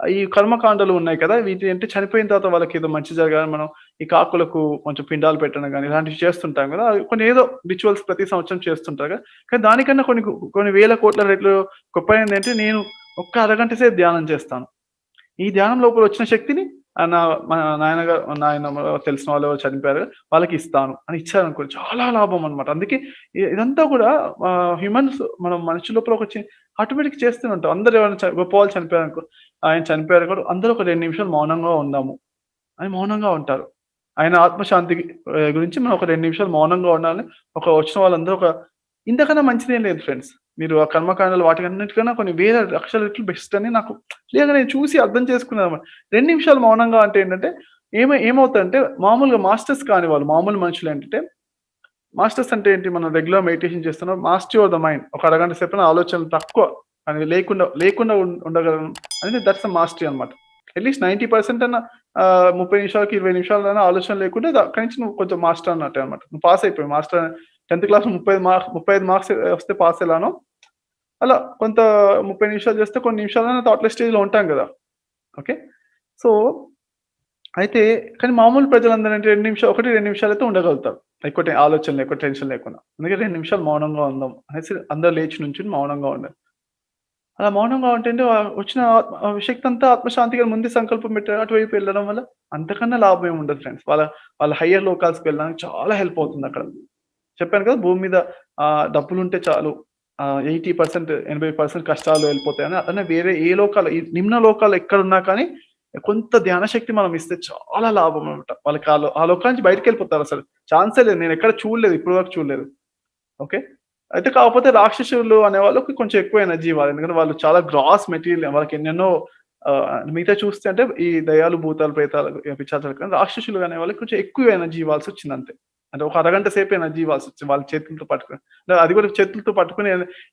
ఈ కర్మకాండలు ఉన్నాయి కదా! వీటి అంటే చనిపోయిన తర్వాత వాళ్ళకి ఏదో మంచి జరగాలని మనం ఈ కాకులకు కొంచెం పిండాలు పెట్టడం కానీ ఇలాంటివి చేస్తుంటాం కదా కొన్ని ఏదో రిచువల్స్ ప్రతి సంవత్సరం చేస్తుంటారు కదా కానీ దానికన్నా కొన్ని కొన్ని వేల కోట్ల రేట్లు గొప్ప ఏంటంటే నేను ఒక్క అరగంట సేపు ధ్యానం చేస్తాను. ఈ ధ్యానం లోపల వచ్చిన శక్తిని నా మా నాయనగా నాయన తెలిసిన వాళ్ళు చనిపోయారు. వాళ్ళకి ఇస్తాను అని ఇచ్చారు అనుకో చాలా లాభం అన్నమాట. అందుకే ఇదంతా కూడా హ్యూమన్స్ మనం మనిషి లోపల ఒక ఆటోమేటిక్ చేస్తూనే ఉంటాం. అందరూ ఎవరైనా గొప్పవాళ్ళు చనిపోయారు అనుకో ఆయన చనిపోయారు కూడా అందరూ ఒక రెండు నిమిషాలు మౌనంగా ఉందాము అని మౌనంగా ఉంటారు. ఆయన ఆత్మశాంతి గురించి మనం ఒక రెండు నిమిషాలు మౌనంగా ఉండాలని ఒక వచ్చిన వాళ్ళందరూ ఒక ఇంతకన్నా మంచిదేం లేదు ఫ్రెండ్స్. మీరు ఆ కర్మకాండాలు వాటికన్నిటికన్నా కొన్ని వేల లక్షల రెట్లు బెస్ట్ అని నాకు లేదా నేను చూసి అర్థం చేసుకున్నానన్నమాట. 2 నిమిషాలు మౌనంగా అంటే ఏంటంటే ఏమై ఏమవుతుందంటే మామూలుగా మాస్టర్స్ కాని వాళ్ళు మామూలు మనుషులు ఏంటంటే మాస్టర్స్ అంటే ఏంటి? మనం రెగ్యులర్ మెడిటేషన్ చేస్తున్నాం. Master of the mind. ఒక అరగంట సేపైనా ఆలోచనలు తక్కువ అనేది లేకుండా లేకుండా ఉండగలం అనేది దట్స్ ద మాస్టరీ అన్నమాట. అట్‌లీస్ట్ 90% అన్నా ఆహ్, 30 నిమిషాలకి, 20 నిమిషాలైనా ఆలోచన లేకుండా అక్కడి నుంచి నువ్వు కొంచెం మాస్టర్ అన్నట్టు అనమాట నువ్వు పాస్ అయిపోయావు. మాస్టర్ టెన్త్ క్లాస్ ముప్పై మార్క్స్ 35 మార్క్స్ వస్తే పాస్ ఎలానో, అలా కొంత 30 నిమిషాలు చేస్తే కొన్ని నిమిషాలు థాట్‌లెస్ స్టేజ్‌లో ఉంటాం కదా ఓకే. సో, అయితే కానీ మామూలు ప్రజలందరూ అంటే 2 నిమిషాలు 1, 2 నిమిషాలైతే ఉండగలుగుతారు. ఎక్కువ ఆలోచన ఆలోచనలు ఎక్కువ టెన్షన్ లేకుండా. అందుకే రెండు నిమిషాలు మౌనంగా ఉందాం అనేసి అందరూ లేచి నుంచి మౌనంగా ఉండాలి. అలా మౌనంగా ఉంటే వచ్చిన శక్తి అంతా ఆత్మశాంతిగా ముందే సంకల్పం పెట్టారు. అటువైపు వెళ్ళడం వల్ల అంతకన్నా లాభం ఏమి ఉండదు ఫ్రెండ్స్. వాళ్ళ వాళ్ళ హయ్యర్ లోకాల్స్కి వెళ్ళడానికి చాలా హెల్ప్ అవుతుంది అక్కడ. చెప్పాను కదా! భూమి మీద డబ్బులు ఉంటే చాలు ఆహ్, 80% 80% కష్టాలు వెళ్ళిపోతాయని. అట్లనే వేరే ఏ లోకాలు ఈ నిమ్న లోకాలు ఎక్కడున్నా కానీ కొంత ధ్యాన శక్తి మనం ఇస్తే చాలా లాభం అనమాట వాళ్ళకి ఆ లో ఆ లోకం నుంచి అసలు ఛాన్సే లేదు. నేను ఎక్కడ చూడలేదు. ఇప్పటి వరకు చూడలేదు. ఓకే. అయితే కాకపోతే రాక్షసులు అనే వాళ్ళకి కొంచెం ఎక్కువ ఎనర్జీ ఇవ్వాలి. ఎందుకంటే వాళ్ళు చాలా గ్రాస్ మెటీరియల్ వాళ్ళకి ఎన్నెన్నో మిగతా చూస్తే అంటే ఈ దయాలు భూతాలు, ప్రేతాలు, పిచ్చాచాలు కానీ రాక్షసులు అనే వాళ్ళకి కొంచెం ఎక్కువ ఎనర్జీ ఇవ్వాల్సొచ్చింది అంతే. అంటే ఒక అరగంట సేపు ఎనర్జీ ఇవ్వాల్సొచ్చింది. వాళ్ళ చేతులతో పట్టుకుని అది కూడా చేతులతో పట్టుకుని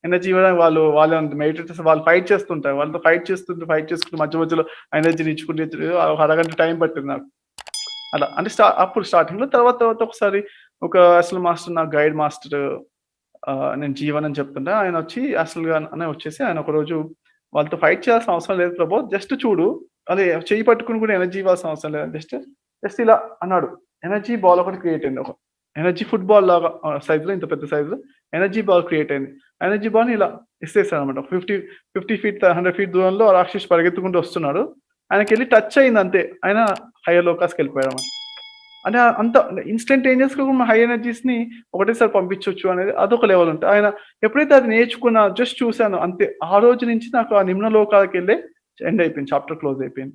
ఎనర్జీ ఇవ్వడానికి వాళ్ళు వాళ్ళు మెడిటేటర్స్ వాళ్ళు ఫైట్ చేస్తుంటారు. వాళ్ళతో ఫైట్ చేస్తుంటే ఫైట్ చేసుకుంటూ మధ్య మధ్యలో ఎనర్జీని ఇచ్చుకుంటే ఒక అరగంట టైం పట్టింది నాకు. అలా అంటే స్టా అప్పుడు స్టార్టింగ్‌లో తర్వాత తర్వాత ఒకసారి ఒక అసలు మాస్టర్ నా గైడ్ మాస్టర్ నేను జీవన్ అని చెప్తుంటే ఆయనొచ్చి అసలుగా అనే వచ్చేసి ఆయన ఒకరోజు వాళ్ళతో ఫైట్ చేయాల్సిన అవసరం లేదు ప్రభు. జస్ట్ చూడు. అదే చేయి పట్టుకుని కూడా ఎనర్జీ ఇవ్వాల్సిన అవసరం లేదు. జస్ట్ జస్ట్ ఇలా అన్నాడు. ఎనర్జీ బాల్ ఒకటి క్రియేట్ అయింది. ఒక ఎనర్జీ ఫుట్‌బాల్ లాగా సైజులో ఇంత పెద్ద సైజులో ఎనర్జీ బాల్ క్రియేట్ అయింది. ఎనర్జీ బాల్‌ని ఇలా ఇస్తేస్తాడు అనమాట ఫిఫ్టీ ఫిఫ్టీ ఫీట్ 100 ఫీట్ దూరంలో రాక్షస్ రాక్షసి పరిగెత్తుకుంటూ వస్తున్నాడు. ఆయనకెళ్ళి టచ్ అయింది అంతే. ఆయన హైయర్ లోకాస్కి లోకాస్‌కెళ్ళిపోయాడన్నమాట. అంటే అంత ఇన్‌స్టంటేనియస్‌గా గా హై ఎనర్జీస్ని ఒకటేసారి పంపించవచ్చు అనేది అదొక లెవెల్ ఉంటుంది ఆయన ఎప్పుడైతే అది నేర్చుకున్నా జస్ట్ చూశాను అంతే. ఆ రోజు నుంచి నాకు ఆ నిమ్న లోకాలకెళ్ళే ఎండ్ అయిపోయింది. చాప్టర్ క్లోజ్ అయిపోయింది.